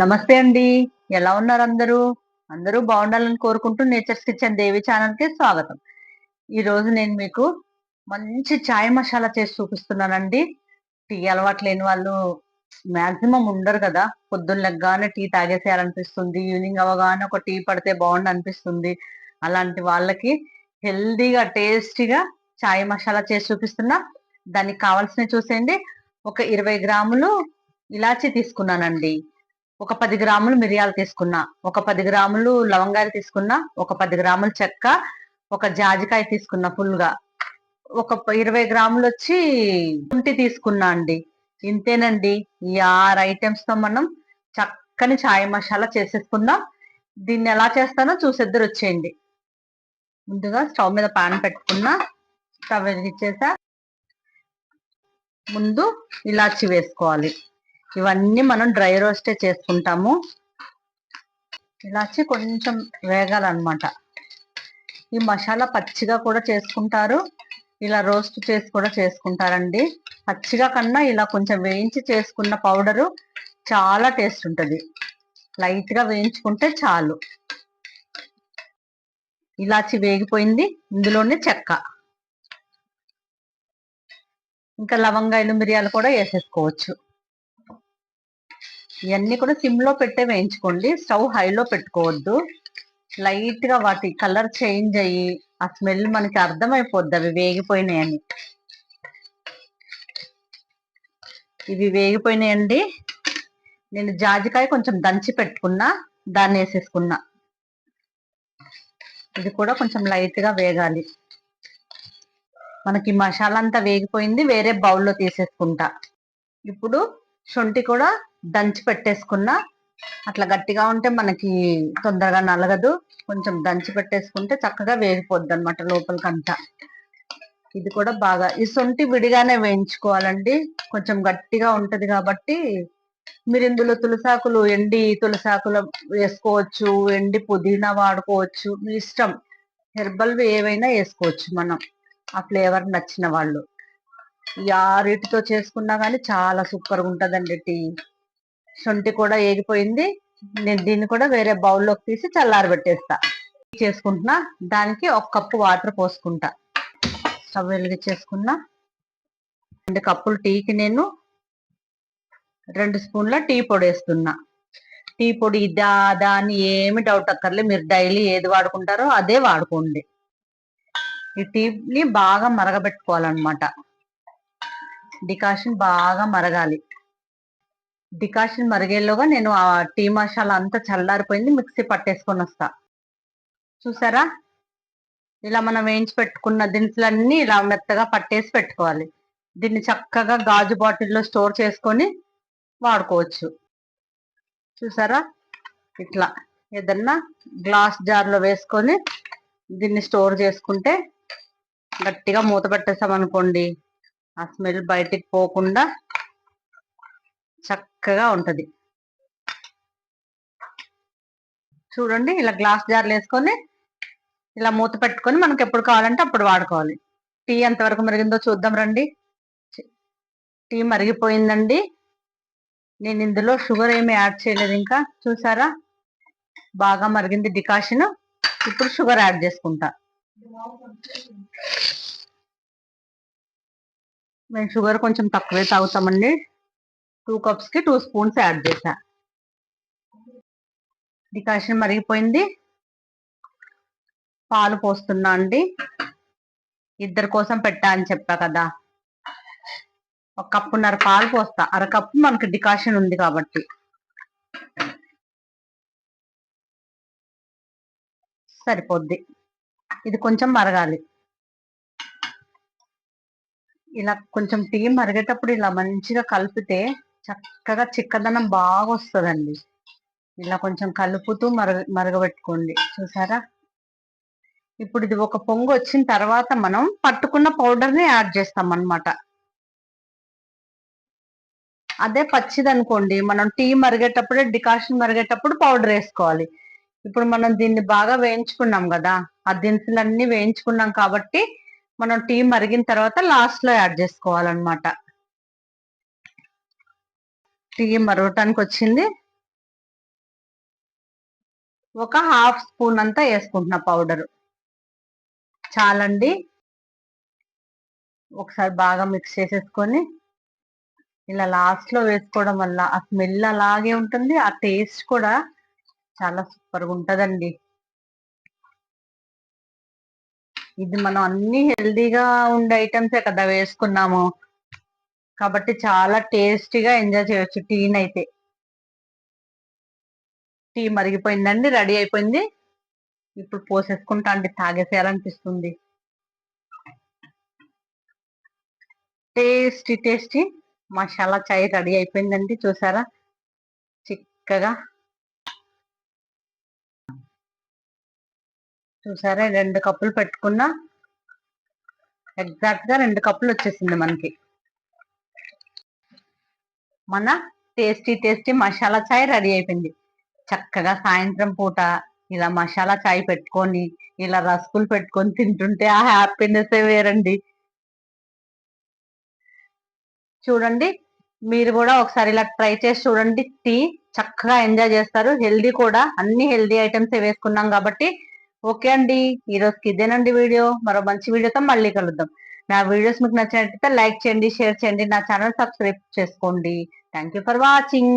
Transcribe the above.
నమస్తే అండి. ఎలా ఉన్నారు అందరూ? అందరూ బాగుండాలని కోరుకుంటూ నేచర్స్ కిచెన్ దేవి ఛానల్కి స్వాగతం. ఈ రోజు నేను మీకు మంచి చాయ్ మసాలా చేసి చూపిస్తున్నానండి. టీ అలవాటు లేని వాళ్ళు మాక్సిమం ఉండరు కదా. పొద్దున్న లెగ్గానే టీ తాగేసేయాలనిపిస్తుంది. ఈవినింగ్ అవగానే ఒక టీ పడితే బాగుండు అనిపిస్తుంది అలాంటి వాళ్ళకి హెల్దీగా టేస్టీగా చాయ్ మసాలా చేసి చూపిస్తున్నా. దానికి కావాల్సినవి చూసేయండి. ఒక ఇరవై గ్రాములు ఇలాచి తీసుకున్నానండి. ఒక పది గ్రాములు మిరియాలు తీసుకున్నా ఒక పది గ్రాములు లవంగాలు తీసుకున్నా ఒక పది గ్రాములు చెక్క ఒక జాజికాయ తీసుకున్నా ఫుల్గా. ఒక ఇరవై గ్రాములు వచ్చి శుంఠి తీసుకున్నా అండి. ఇంతేనండి. ఈ ఆరు ఐటమ్స్తో మనం చక్కని చాయ్ మసాలా చేసేసుకుందాం. దీన్ని ఎలా చేస్తానో చూసిద్దరు వచ్చేయండి. ముందుగా స్టవ్ మీద పాన్ పెట్టుకున్నా స్టవ్ ఇచ్చేసా ముందు ఇలాచి వేసుకోవాలి. ఇవన్నీ మనం డ్రై రోస్టే చేసుకుంటాము. ఇలాచి కొంచెం వేగాలన్నమాట. ఈ మసాలా పచ్చిగా కూడా చేసుకుంటారు. ఇలా రోస్ట్ చేసి కూడా చేసుకుంటారండి. పచ్చిగా కన్నా ఇలా కొంచెం వేయించి చేసుకున్న పౌడరు చాలా టేస్ట్ ఉంటుంది. లైట్గా వేయించుకుంటే చాలు. ఇలాచి వేగిపోయింది. ఇందులోనే చెక్క. ఇంకా లవంగాయలు మిరియాలు కూడా వేసేసుకోవచ్చు. ఇవన్నీ కూడా సిమ్లో పెట్టే వేయించుకోండి. స్టవ్ హైలో పెట్టుకోవద్దు. లైట్గా వాటి కలర్ చేంజ్ అయ్యి ఆ స్మెల్ మనకి అర్థమైపోద్ది. అవి వేగిపోయినాయని. ఇవి వేగిపోయినాయండి. నేను జాజికాయ కొంచెం దంచి పెట్టుకున్నా దాన్ని వేసేసుకున్నా. ఇది కూడా కొంచెం లైట్గా వేగాలి. మనకి మసాలా అంతా వేగిపోయింది. వేరే బౌల్లో తీసేసుకుంటా. ఇప్పుడు శొంఠి కూడా దంచి పెట్టేసుకున్నా అట్లా గట్టిగా ఉంటే మనకి తొందరగా నలగదు. కొంచెం దంచి పెట్టేసుకుంటే చక్కగా వేగిపోద్ది అనమాట లోపలికంతా. ఇది కూడా బాగా ఈ సొంటి విడిగానే వేయించుకోవాలండి. కొంచెం గట్టిగా ఉంటది కాబట్టి మీరు ఇందులో తులసాకులు ఎండి తులసాకులు వేసుకోవచ్చు ఎండి పుదీనా వాడుకోవచ్చు. మీ ఇష్టం. హెర్బల్ ఏవైనా వేసుకోవచ్చు మనం. ఆ ఫ్లేవర్ నచ్చిన వాళ్ళు. ఈ ఆరిటితో చేసుకున్నా కానీ చాలా సూపర్గా ఉంటుందండి టీ. శొంఠి కూడా ఏగిపోయింది. నేను దీన్ని కూడా వేరే బౌల్లోకి తీసి చల్లారబెట్టేస్తా. చేసుకుంటున్నా. దానికి ఒక కప్పు వాటర్ పోసుకుంటా. స్టవ్ వెలిగించేసుకున్నా. రెండు కప్పులు టీకి నేను రెండు స్పూన్ల టీ పొడి వేస్తున్నా. టీ పొడి ఇదా అదా అని ఏమి డౌట్ అక్కర్లే. మీరు డైలీ ఏది వాడుకుంటారో అదే వాడుకోండి. ఈ టీని బాగా మరగబెట్టుకోవాలన్నమాట. డికాషన్ బాగా మరగాలి. డికాషన్ మరిగేలోగా నేను ఆ టీ మసాలా అంతా చల్లారిపోయింది మిక్సీ పట్టేసుకొని వస్తా. చూసారా? ఇలా మనం వేయించి పెట్టుకున్న దినుసులన్నీ ఇలా మెత్తగా పట్టేసి పెట్టుకోవాలి. దీన్ని చక్కగా గాజు బాటిల్లో స్టోర్ చేసుకొని వాడుకోవచ్చు. చూసారా? ఇట్లా ఏదన్నా గ్లాస్ జార్లో వేసుకొని దీన్ని స్టోర్ చేసుకుంటే గట్టిగా మూత పెట్టేసామనుకోండి ఆ స్మెల్ బయటికి పోకుండా చక్క చక్కగా ఉంటుంది. చూడండి ఇలా గ్లాస్ జార్లు వేసుకొని ఇలా మూత పెట్టుకొని మనకి ఎప్పుడు కావాలంటే అప్పుడు వాడుకోవాలి. టీ ఎంతవరకు మరిగిందో చూద్దాం రండి. టీ మరిగిపోయిందండి. నేను ఇందులో షుగర్ ఏమి యాడ్ చేయలేదు ఇంకా. చూసారా? బాగా మరిగింది డికాషన్. ఇప్పుడు షుగర్ యాడ్ చేసుకుంటా. మేము షుగర్ కొంచెం తక్కువే తాగుతామండి. టూ కప్స్కి టూ స్పూన్స్ యాడ్ చేసా డికాషన్ మరిగిపోయింది. పాలు పోస్తున్నా అండి. ఇద్దరి కోసం పెట్టా అని చెప్పా కదా. ఒక కప్పున్నర పాలు పోస్తా. అరకప్పు మనకి డికాషన్ ఉంది కాబట్టి. సరిపోద్ది. ఇది కొంచెం మరగాలి. ఇలా కొంచెం టీ మరిగేటప్పుడు ఇలా మంచిగా కలిపితే చక్కగా చిక్కదనం బాగా వస్తుందండి ఇలా కొంచెం కలుపుతూ మరగ మరగబెట్టుకోండి. చూసారా? ఇప్పుడు ఇది ఒక పొంగు వచ్చిన తర్వాత మనం పట్టుకున్న పౌడర్ని యాడ్ చేస్తాం అన్నమాట అదే పచ్చిది అనుకోండి మనం టీ మరిగేటప్పుడే డికాషన్ మరిగేటప్పుడు పౌడర్ వేసుకోవాలి. ఇప్పుడు మనం దీన్ని బాగా వేయించుకున్నాం కదా ఆ దినుసులన్నీ వేయించుకున్నాం కాబట్టి మనం టీ మరిగిన తర్వాత లాస్ట్లో యాడ్ చేసుకోవాలన్నమాట. టీ మరగటానికి వచ్చింది ఒక హాఫ్ స్పూన్ అంతా వేసుకుంటున్నా పౌడర్. చాలండి. ఒకసారి బాగా మిక్స్ చేసేసుకొని ఇలా లాస్ట్లో వేసుకోవడం వల్ల ఆ స్మెల్ అలాగే ఉంటుంది ఆ టేస్ట్ కూడా చాలా సూపర్గా ఉంటుందండి. ఇది మనం అన్ని హెల్దీగా ఉండే ఐటమ్సే కదా వేసుకున్నాము. కాబట్టి చాలా టేస్టీగా ఎంజాయ్ చేయొచ్చు టీని అయితే టీ మరిగిపోయిందండి రెడీ అయిపోయింది. ఇప్పుడు పోసేసుకుంటా అండి తాగేసేయాలనిపిస్తుంది. Tasty tasty. Masala chai ready అయిపోయిందండి చూసారా? చిక్కగా. చూసారా? రెండు కప్పులు పెట్టుకున్నా. ఎగ్జాక్ట్గా రెండు కప్పులు వచ్చేసింది మనకి. మన tasty tasty masala chai ready అయిపోయింది. చక్కగా సాయంత్రం పూట ఇలా మసాలా చాయ్ పెట్టుకొని ఇలా రసగులు పెట్టుకొని తింటుంటే ఆ హ్యాపీనెస్ వేరండి. చూడండి మీరు కూడా ఒకసారి ఇలా ట్రై చేసి చూడండి. టీ చక్కగా ఎంజాయ్ చేస్తారు. హెల్దీ కూడా అన్ని హెల్దీ ఐటమ్స్ వేసుకున్నాం కాబట్టి. ఓకే అండి ఈ రోజుకి ఇదేనండి వీడియో. మరో మంచి వీడియోతో మళ్ళీ కలుద్దాం. నా వీడియోస్ మీకు నచ్చినట్లయితే లైక్ చేయండి షేర్ చేయండి నా ఛానల్ సబ్స్క్రైబ్ చేసుకోండి. Thank you for watching